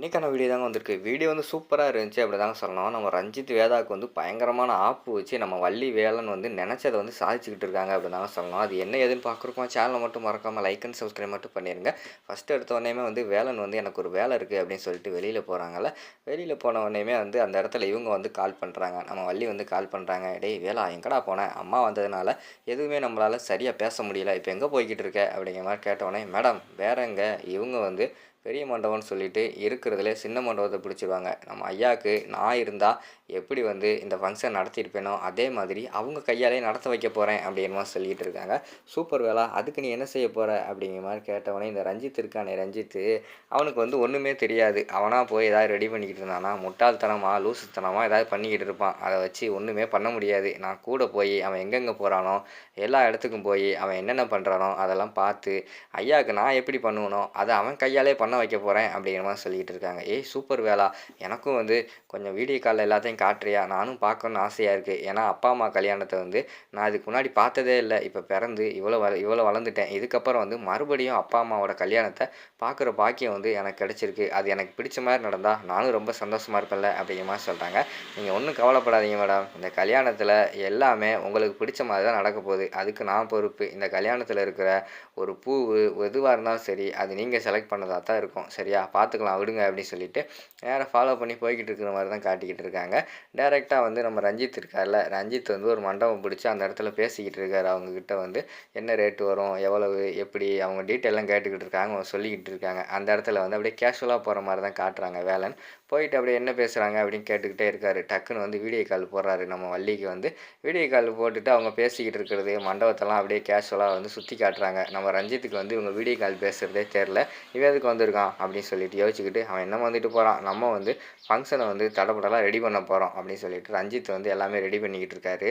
இன்றைக்கான வீடியோ தாங்க வந்திருக்கு. வீடியோ வந்து சூப்பராக இருந்துச்சு அப்படி தாங்க சொல்லணும். நம்ம ரஞ்சித் வேதாவுக்கு வந்து பயங்கரமான ஆப்பு வச்சு நம்ம வள்ளி வேலன் வந்து நினச்சதை வந்து சாதிச்சுக்கிட்டு இருக்காங்க அப்படி தாங்க சொல்லணும். அது என்ன ஏதுன்னு பார்க்குறப்போ சேனலை மட்டும் மறக்காமல் லைக் அண்ட் சப்ஸ்கிரைப் மட்டும் பண்ணிடுங்க ஃபஸ்ட்டு எடுத்த உடனேமே வந்து வேலன் வந்து எனக்கு ஒரு வேலை இருக்குது அப்படின்னு சொல்லிட்டு வெளியில் போகிறாங்கல்ல வெளியில் போன உடனேமே வந்து அந்த இடத்துல இவங்க வந்து கால் பண்ணுறாங்க நம்ம வள்ளி வந்து கால் பண்ணுறாங்க டேய் வேலா எங்கடா போனேன் அம்மா வந்ததுனால எதுவுமே நம்மளால் சரியாக பேச முடியல. இப்போ எங்கே போய்கிட்டு இருக்க? அப்படிங்கிற மாதிரி கேட்டவுடனே மேடம் வேறங்க இவங்க வந்து பெரிய மண்டபம்னு சொல்லிட்டு இருக்கிறதுல சின்ன மண்டபத்தை பிடிச்சிருவாங்க. நம்ம ஐயாவுக்கு நான் இருந்தால் எப்படி வந்து இந்த ஃபங்க்ஷன் நடத்தியிருப்பேனோ அதே மாதிரி அவங்க கையாலே நடத்த வைக்க போகிறேன் அப்படிங்கிற சொல்லிகிட்டு இருக்காங்க. சூப்பர் வேலா அதுக்கு நீ என்ன செய்ய போகிற அப்படிங்கிற மாதிரி கேட்டவனே இந்த ரஞ்சித் இருக்கானே ரஞ்சித்து அவனுக்கு வந்து ஒன்றுமே தெரியாது. அவனாக போய் ஏதாவது ரெடி பண்ணிக்கிட்டு இருந்தானா முட்டாள்தனமாக லூசுத்தனமாக ஏதாவது பண்ணிக்கிட்டு இருப்பான். அதை வச்சு ஒன்றுமே பண்ண முடியாது. நான் கூட போய் அவன் எங்கெங்கே போகிறானோ எல்லா இடத்துக்கும் போய் அவன் என்னென்ன பண்ணுறானோ அதெல்லாம் பார்த்து ஐயாவுக்கு நான் எப்படி பண்ணுவனோ அதை அவன் கையாலே பண்ண வைக்க போகிறேன் அப்படிங்கிற மாதிரி சொல்லிக்கிட்டு இருக்காங்க. ஏய் சூப்பர் வேலா. எனக்கும் வந்து கொஞ்சம் வீடியோ காலில் எல்லாத்தையும் காட்டுறியா? நானும் பார்க்கணுன்னு ஆசையாக இருக்குது ஏன்னா அப்பா அம்மா கல்யாணத்தை வந்து நான் இதுக்கு முன்னாடி பார்த்ததே இல்லை. இப்போ பிறந்து இவ்வளோ வள இவ்வளோ வளர்ந்துட்டேன். இதுக்கப்புறம் வந்து மறுபடியும் அப்பா அம்மாவோட கல்யாணத்தை பார்க்குற பாக்கியம் வந்து எனக்கு கிடச்சிருக்கு. அது எனக்கு பிடிச்ச மாதிரி நடந்தால் நானும் ரொம்ப சந்தோஷமாக இருப்பேன்ல அப்படிங்கிற மாதிரி சொல்கிறாங்க நீங்கள் ஒன்றும் கவலைப்படாதீங்க மேடம். இந்த கல்யாணத்தில் எல்லாமே உங்களுக்கு பிடிச்ச மாதிரி தான் நடக்க போகுது. அதுக்கு நான் பொறுப்பு. இந்த கல்யாணத்தில் இருக்கிற ஒரு பூவு எதுவாக இருந்தாலும் சரி அது நீங்கள் செலக்ட் பண்ணதாக தான் இருக்கும். சரியா? பார்த்துக்கலாம் விடுங்க அப்படின்னு சொல்லிட்டு நேராக ஃபாலோ பண்ணி போய்கிட்டு இருக்கிற மாதிரி தான் காட்டிக்கிட்டு இருக்காங்க. டேரெக்டாக வந்து நம்ம ரஞ்சித் இருக்கார்ல ரஞ்சித் வந்து ஒரு மண்டபம் பிடிச்சி அந்த இடத்துல பேசிக்கிட்டு இருக்கார். அவங்கக்கிட்ட வந்து என்ன ரேட்டு வரும் எவ்வளவு எப்படி அவங்க டீட்டெயிலாம் கேட்டுக்கிட்டு இருக்காங்க அவங்க சொல்லிக்கிட்டு இருக்காங்க. அந்த இடத்துல வந்து அப்படியே கேஷுவலாக போகிற மாதிரி தான் காட்டுறாங்க வேலன். போயிட்டு அப்படியே என்ன பேசுகிறாங்க அப்படின்னு கேட்டுக்கிட்டே இருக்காரு. டக்குன்னு வந்து வீடியோ கால் போடுறாரு. நம்ம வள்ளிக்கு வந்து வீடியோ கால் போட்டுட்டு அவங்க பேசிக்கிட்டு இருக்கிறது மண்டபத்தெல்லாம் அப்படியே கேஷுவலாக வந்து சுற்றி காட்டுறாங்க. நம்ம ரஞ்சித்துக்கு வந்து இவங்க வீடியோ கால் பேசுகிறதே தெரில இவன் எதுக்கு வந்திருக்கான் அப்படின்னு சொல்லிட்டு யோசிச்சுக்கிட்டு அவன் என்ன வந்துட்டு போகிறான் நம்ம வந்து ஃபங்க்ஷனை வந்து தடப்படலாம் ரெடி பண்ண போகிறோம் அப்படின்னு சொல்லிட்டு ரஞ்சித் வந்து எல்லாமே ரெடி பண்ணிக்கிட்டு இருக்காரு.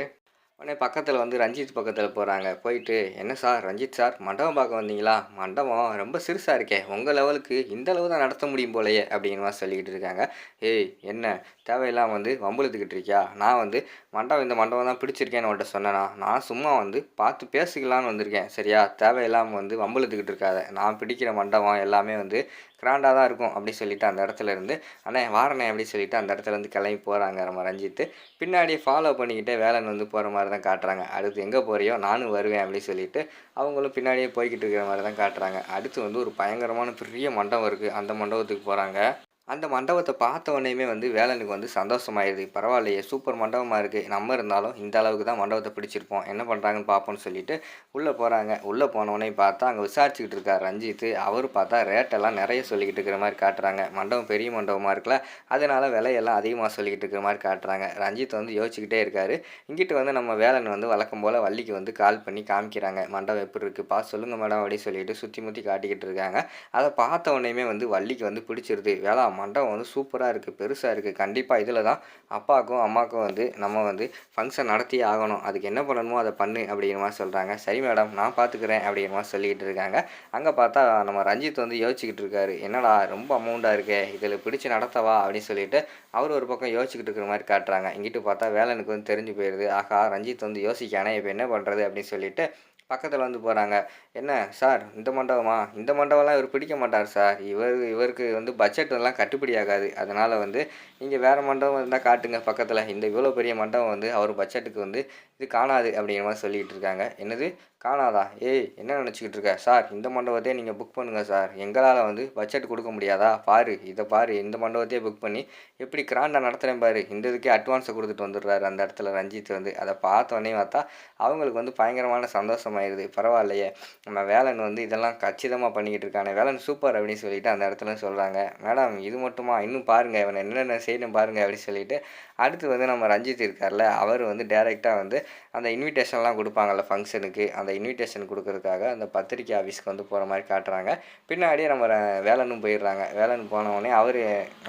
உடனே பக்கத்தில் வந்து ரஞ்சித் பக்கத்தில் போகிறாங்க போயிட்டு என்ன சார் ரஞ்சித் சார் மண்டபம் பார்க்க வந்தீங்களா? மண்டபம் ரொம்ப சிறுசாக இருக்கே. உங்கள் லெவலுக்கு இந்த அளவு தான் நடத்த முடியும் போலையே அப்படிங்கிற மாதிரி சொல்லிக்கிட்டு இருக்காங்க. ஏய் என்ன? தேவையில்லாமல் வந்து வம்புழுத்துக்கிட்டு இருக்கியா? நான் வந்து மண்டபம் இந்த மண்டபம் தான் பிடிச்சிருக்கேன்னு உன்ட்ட சொன்னேனா? நான் சும்மா வந்து பார்த்து பேசிக்கலான்னு வந்திருக்கேன். சரியா? தேவையில்லாமல் வந்து வம்புழுத்துக்கிட்டு இருக்காத. நான் பிடிக்கிற மண்டபம் எல்லாமே வந்து கிராண்டாக தான் இருக்கும் அப்படி சொல்லிட்டு அந்த இடத்துல இருந்து அண்ணே வாரணே அப்படி சொல்லிட்டு அந்த இடத்துல இருந்து கிளம்பி போகிறாங்க நம்ம ரஞ்சித்து. பின்னாடியே ஃபாலோ பண்ணிக்கிட்டே வேலைன்னு வந்து போகிற மாதிரி தான் காட்டுறாங்க. அடுத்து எங்கே போகிறியோ நானும் வருவேன் அப்படி சொல்லிட்டு அவங்களும் பின்னாடியே போய்கிட்டு இருக்கிற மாதிரி தான் காட்டுறாங்க. அடுத்து வந்து ஒரு பயங்கரமான பெரிய மண்டபம் இருக்குது அந்த மண்டபத்துக்கு போகிறாங்க அந்த மண்டபத்தை பார்த்த உடனேயுமே வந்து வேலனுக்கு வந்து சந்தோஷமாயிருது. பரவாயில்லையே சூப்பர் மண்டபமாக இருக்குது நம்ம இருந்தாலும் இந்த அளவுக்கு தான் மண்டபத்தை பிடிச்சிருப்போம். என்ன பண்ணுறாங்கன்னு பார்ப்போம்னு சொல்லிட்டு உள்ளே போகிறாங்க உள்ளே போனவொடனே பார்த்தா அங்கே விசாரிச்சுக்கிட்டு இருக்கார் ரஞ்சித். அவர் பார்த்தா ரேட்டெல்லாம் நிறைய சொல்லிக்கிட்டு இருக்கிற மாதிரி காட்டுறாங்க. மண்டபம் பெரிய மண்டபமாக இருக்குல்ல அதனால் விலையெல்லாம் அதிகமாக சொல்லிக்கிட்டு இருக்கிற மாதிரி காட்டுறாங்க. ரஞ்சித் வந்து யோசிச்சுக்கிட்டே இருக்காரு. இங்கிட்டு வந்து நம்ம வேலன் வந்து வழக்கம் போல் வள்ளிக்கு வந்து கால் பண்ணி காமிக்கிறாங்க. மண்டபம் எப்படி இருக்குப்பா சொல்லுங்கள் மேடம் அப்படின்னு சொல்லிட்டு சுற்றி முற்றி காட்டிக்கிட்டு இருக்காங்க. அதை பார்த்த உடனேயுமே வந்து வள்ளிக்கு வந்து பிடிச்சிருது. வேலை மண்டபம் வந்து சூப்பராக இருக்குது பெருசாக இருக்குது கண்டிப்பாக இதில் தான் அப்பாவுக்கும் அம்மாவுக்கும் வந்து நம்ம வந்து ஃபங்க்ஷன் நடத்தியே ஆகணும். அதுக்கு என்ன பண்ணணுமோ அதை பண்ணு அப்படிங்கிற மாதிரி சொல்கிறாங்க சரி மேடம் நான் பார்த்துக்கிறேன் அப்படிங்கிற மாதிரி சொல்லிக்கிட்டு இருக்காங்க. அங்கே பார்த்தா நம்ம ரஞ்சித் வந்து யோசிச்சுக்கிட்டு இருக்காரு. என்னடா ரொம்ப அமௌண்ட்டாக இருக்கே இதில் பிடிச்சி நடத்தவா அப்படின்னு சொல்லிட்டு அவர் ஒரு பக்கம் யோசிச்சுக்கிட்டு இருக்கிற மாதிரி காட்டுறாங்க. இங்கிட்டு பார்த்தா வேலனுக்கு வந்து தெரிஞ்சு போயிடுது ஆகா ரஞ்சித் வந்து யோசிக்கானே இப்போ என்ன பண்ணுறது அப்படின்னு சொல்லிட்டு பக்கத்தில் வந்து போகிறாங்க என்ன சார் இந்த மண்டபமா? இந்த மண்டபம்லாம் இவர் பிடிக்க மாட்டார் சார். இவர் இவருக்கு வந்து பட்ஜெட் எல்லாம் கட்டுப்படி ஆகாது. அதனால் வந்து நீங்கள் வேறு மண்டபம் இருந்தால் காட்டுங்க பக்கத்தில். இந்த இவ்வளோ பெரிய மண்டபம் வந்து அவர் பட்ஜெட்டுக்கு வந்து இது காணாது அப்படிங்கிற மாதிரி சொல்லிகிட்டு இருக்காங்க. என்னது? காணாதா? ஏய் என்ன நினச்சிக்கிட்டு இருக்க? சார் இந்த மண்டபத்தையே நீங்கள் புக் பண்ணுங்கள் சார். எங்களால் வந்து பட்ஜெட் கொடுக்க முடியாதா? பாரு இதை பாரு. இந்த மண்டபத்தையே புக் பண்ணி எப்படி கிராண்டாக நடத்துகிறேன் பாரு. இந்த இதுக்கே அட்வான்ஸை கொடுத்துட்டு வந்துடுறாரு அந்த இடத்துல ரஞ்சித் வந்து. அதை பார்த்தோன்னே பார்த்தா அவங்களுக்கு வந்து பயங்கரமான சந்தோஷமாயிருது பரவாயில்லையே. நம்ம வேலன் வந்து இதெல்லாம் கச்சிதமாக பண்ணிக்கிட்டு இருக்கானே. வேலன் சூப்பர் அப்படின்னு சொல்லிட்டு அந்த இடத்துல சொல்கிறாங்க மேடம் இது மட்டுமா? இன்னும் பாருங்கள் இவன் என்னென்ன செய்யணும் பாருங்கள் அப்படின்னு சொல்லிட்டு அடுத்து வந்து நம்ம ரஞ்சித் இருக்கார்ல அவர் வந்து டேரெக்டாக வந்து அந்த இன்விடேஷன்லாம் கொடுப்பாங்கல்ல ஃபங்க்ஷனுக்கு அந்த இன்விடேஷன் கொடுக்கறதுக்காக அந்த பத்திரிக்கை ஆஃபீஸ்க்கு வந்து போகிற மாதிரி காட்டுறாங்க. பின்னாடியே நம்ம வேலனும் போயிடுறாங்க. வேலன் போனவுடனே அவர்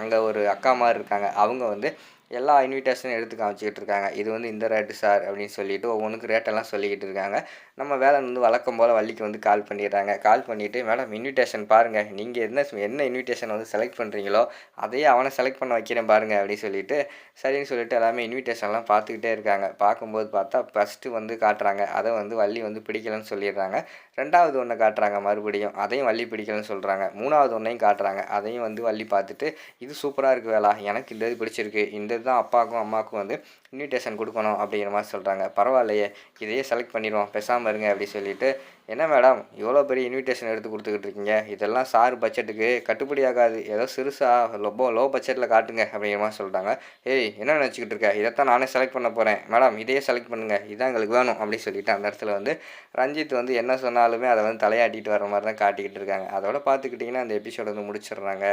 அங்கே ஒரு அக்கா மாதிரி இருக்காங்க. அவங்க வந்து எல்லா இன்விடேஷனும் எடுத்து காமிச்சிக்கிட்டு இருக்காங்க. இது வந்து இந்த ரேட்டு சார் அப்படின்னு சொல்லிட்டு ஒவ்வொன்றுக்கு ரேட்டெல்லாம் சொல்லிக்கிட்டு இருக்காங்க. நம்ம வேலன் வந்து வழக்கம் போல் வள்ளிக்கு வந்து கால் பண்ணிடுறாங்க. கால் பண்ணிவிட்டு மேடம் இன்விடேஷன் பாருங்கள் நீங்கள் என்ன என்ன இன்விடேஷன் வந்து செலக்ட் பண்ணுறீங்களோ அதையே அவனை செலக்ட் பண்ண வைக்கிறேன் பாருங்கள் அப்படின்னு சொல்லிட்டு சரின்னு சொல்லிட்டு எல்லாமே இன்விடேஷன்லாம் பார்த்துக்கிட்டே இருக்காங்க. பார்க்கும்போது பார்த்தா ஃபஸ்ட்டு வந்து காட்டுறாங்க. அதை வந்து வள்ளி வந்து பிடிக்கலன்னு சொல்லிடுறாங்க. ரெண்டாவது ஒன்றை காட்டுறாங்க மறுபடியும். அதையும் வள்ளி பிடிக்கலன்னு சொல்கிறாங்க மூணாவது ஒன்றையும் காட்டுறாங்க. அதையும் வந்து வள்ளி பார்த்துட்டு இது சூப்பராக இருக்குது வேலா. எனக்கு இந்த இது பிடிச்சிருக்கு. இந்த இதுதான் அப்பாவுக்கும் அம்மாவுக்கும் வந்து இன்விடேஷன் கொடுக்கணும் அப்படிங்கிற மாதிரி சொல்கிறாங்க பரவாயில்லையே. இதையே செலக்ட் பண்ணிடுவோம். பேசாமல் இருங்க அப்படின்னு சொல்லிட்டு என்ன மேடம் இவ்வளோ பெரிய இன்விடேஷன் எடுத்து கொடுத்துக்கிட்டு இருக்கீங்க? இதெல்லாம் சார் பட்ஜெட்டுக்கு கட்டுப்படி ஆகாது. ஏதோ சிறுசாக ரொம்ப லோ பட்ஜெட்டில் காட்டுங்க அப்படிங்கிற மாதிரி சொல்லிட்டாங்க. ஏய் என்ன நினச்சிக்கிட்டு இருக்க? இதைத்தான் நானே செலக்ட் பண்ண போகிறேன் மேடம் இதையே செலக்ட் பண்ணுங்கள் இதான் எங்களுக்கு வேணும் அப்படின்னு சொல்லிட்டு அந்த இடத்துல வந்து ரஞ்சித் வந்து என்ன சொன்னாலுமே அதை வந்து தலையாட்டிட்டு வர மாதிரி தான் காட்டிக்கிட்டு இருக்காங்க. அதோட பார்த்துக்கிட்டிங்கன்னா அந்த எபிசோட வந்து முடிச்சிடுறாங்க.